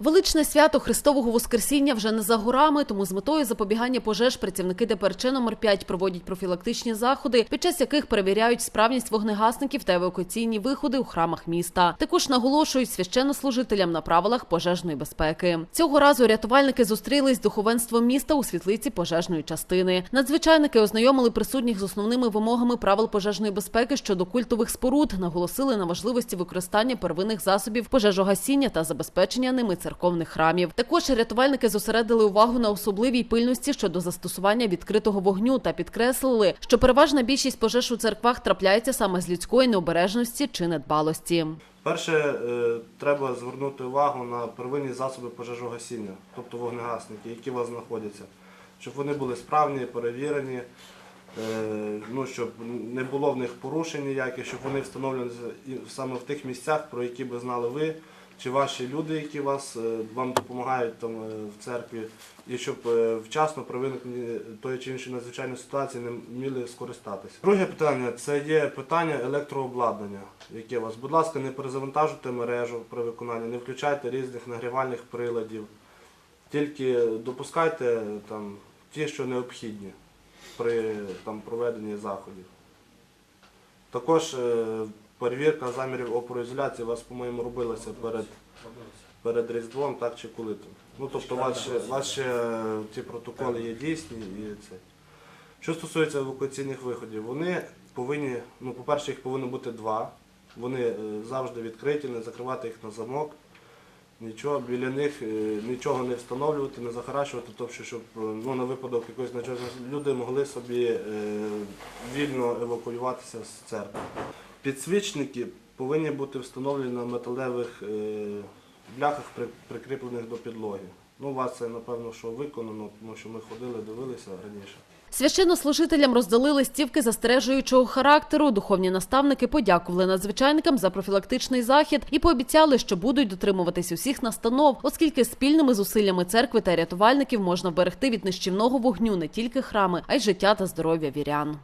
Величне свято Христового Воскресіння вже не за горами, тому з метою запобігання пожеж працівники ДПРЧ номер 5 проводять профілактичні заходи, під час яких перевіряють справність вогнегасників та евакуаційні виходи у храмах міста. Також наголошують священнослужителям на правилах пожежної безпеки. Цього разу рятувальники зустрілись з духовенством міста у світлиці пожежної частини. Надзвичайники ознайомили присутніх з основними вимогами правил пожежної безпеки щодо культових споруд, наголосили на важливості використання первинних засобів пожежогасіння та забезпечення ними церковних храмів. Також рятувальники зосередили увагу на особливій пильності щодо застосування відкритого вогню та підкреслили, що переважна більшість пожеж у церквах трапляється саме з людської необережності чи недбалості. Перше, е, треба звернути увагу на первинні засоби пожежогасіння, тобто вогнегасники, які у вас знаходяться, щоб вони були справні, перевірені, е, ну, щоб не було в них порушень ніяких, щоб вони встановлювалися і саме в тих місцях, про які би знали ви чи ваші люди, які вас, е, вам допомагають там, е, в церкві, і щоб е, вчасно при виникненні тої чи іншої надзвичайної ситуації не вміли скористатися. Друге питання це є питання електрообладнання, яке у вас. Будь ласка, не перезавантажуйте мережу при виконанні, не включайте різних нагрівальних приладів, тільки допускайте там, ті, що необхідні при там, проведенні заходів. Також перевірка замірів опороізоляції у вас, по-моєму, робилася перед, перед Різдвом, так чи коли там. Ну, тобто, у вас ще е, ці протоколи є дійсні і це. Що стосується евакуаційних виходів, вони повинні, ну, по-перше, їх повинно бути два. Вони е, завжди відкриті, не закривати їх на замок. Нічого біля них е, нічого не встановлювати, не захаращувати, тобто, щоб ну, на випадок якоїсь люди могли собі вільно евакуюватися з церкви. Підсвічники повинні бути встановлені на металевих е, бляхах, при- прикріплених до підлоги. Ну, у вас це напевно що виконано, тому що ми ходили, дивилися раніше. Священнослужителям роздали листівки застережуючого характеру. Духовні наставники подякували надзвичайникам за профілактичний захід і пообіцяли, що будуть дотримуватись усіх настанов, оскільки спільними зусиллями церкви та рятувальників можна вберегти від нищівного вогню не тільки храми, а й життя та здоров'я вірян.